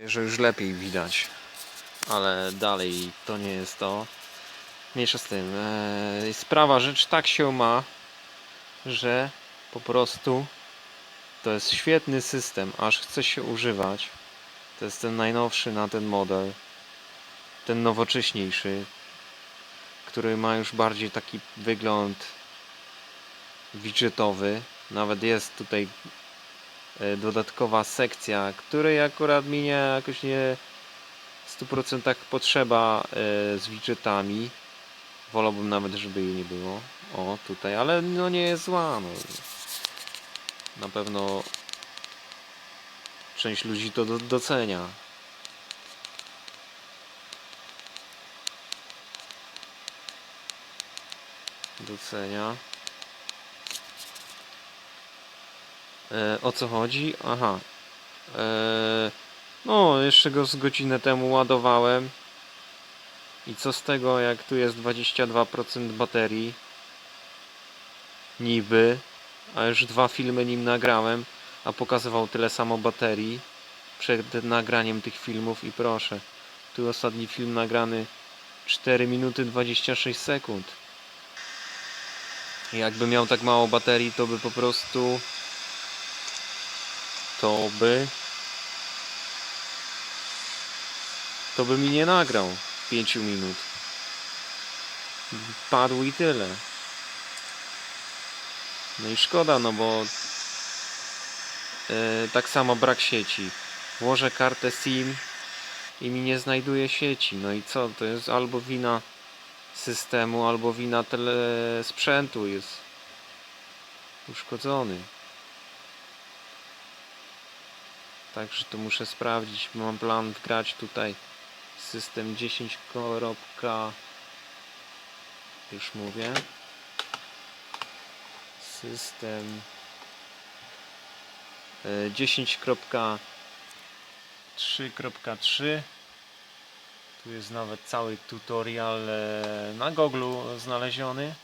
że już lepiej widać, ale dalej to nie jest to. Mniejsza z tym. Eee, sprawa rzecz tak się ma, że po prostu to jest świetny system, aż chce się używać. To jest ten najnowszy na ten model, ten nowocześniejszy, który ma już bardziej taki wygląd widgetowy. Nawet jest tutaj dodatkowa sekcja, której akurat mi nie jakoś nie w 100% potrzeba e, z widgetami. Wolałbym nawet, żeby jej nie było. O, tutaj, ale no nie jest zła. No. Na pewno część ludzi to do, docenia. Docenia. E, o co chodzi? Aha. E, no, jeszcze go z godzinę temu ładowałem. I co z tego, jak tu jest 22% baterii? Niby. A już dwa filmy nim nagrałem, a pokazywał tyle samo baterii przed nagraniem tych filmów i proszę. Tu ostatni film nagrany 4 minuty 26 sekund. Jakby miał tak mało baterii, to by po prostu to by to by mi nie nagrał 5 minut. Padł i tyle. No i szkoda, no bo e, tak samo brak sieci. Włożę kartę SIM i mi nie znajduje sieci. No i co? To jest albo wina systemu, albo wina tele sprzętu jest uszkodzony. Także to muszę sprawdzić. Mam plan wgrać tutaj system 10 kropka już mówię. System e, 10.3.3 tu jest nawet cały tutorial e, na Google znaleziony.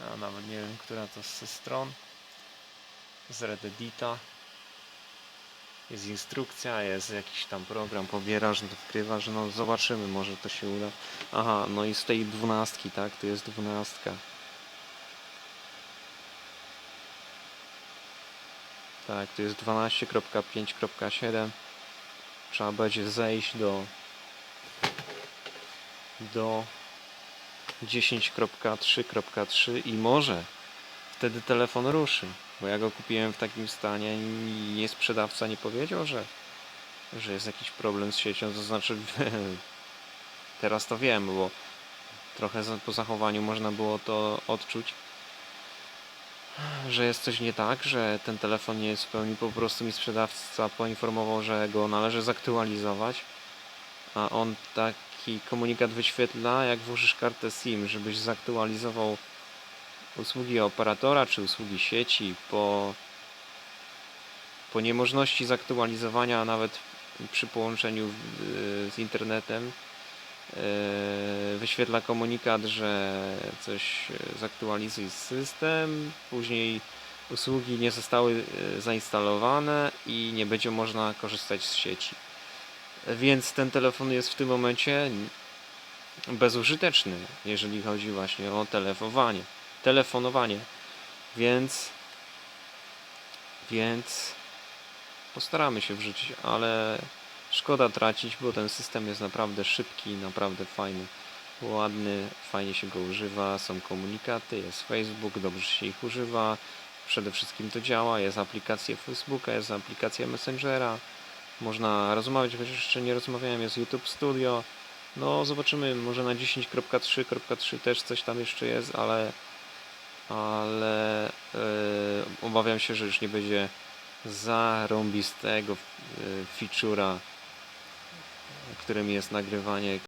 Ja nawet nie wiem, która to ze stron. Z Reddita jest instrukcja, jest jakiś tam program, pobierasz, wkrywasz, no zobaczymy, może to się uda. Aha, no i z tej dwunastki, tak, to jest dwunastka. Tak, to jest 12.5.7 Trzeba będzie zejść do do 10.3.3 i może wtedy telefon ruszy. Bo ja go kupiłem w takim stanie i nie sprzedawca nie powiedział, że, że jest jakiś problem z siecią. To znaczy, teraz to wiem, bo trochę po zachowaniu można było to odczuć, że jest coś nie tak, że ten telefon nie jest w pełni. Po prostu mi sprzedawca poinformował, że go należy zaktualizować, a on taki komunikat wyświetla, jak włożysz kartę SIM, żebyś zaktualizował usługi operatora czy usługi sieci po, po niemożności zaktualizowania nawet przy połączeniu w- z internetem e, wyświetla komunikat, że coś e, zaktualizuj system, później usługi nie zostały zainstalowane i nie będzie można korzystać z sieci. Więc ten telefon jest w tym momencie bezużyteczny, jeżeli chodzi właśnie o telefowanie telefonowanie. Więc więc postaramy się wrzucić, ale szkoda tracić, bo ten system jest naprawdę szybki, naprawdę fajny, ładny, fajnie się go używa, są komunikaty, jest Facebook, dobrze się ich używa, przede wszystkim to działa, jest aplikacja Facebooka, jest aplikacja Messengera, można rozmawiać, chociaż jeszcze nie rozmawiałem, jest YouTube Studio, no zobaczymy, może na 10.3.3 też coś tam jeszcze jest, ale ale e, obawiam się, że już nie będzie zarąbistego e, feature'a, którym jest nagrywanie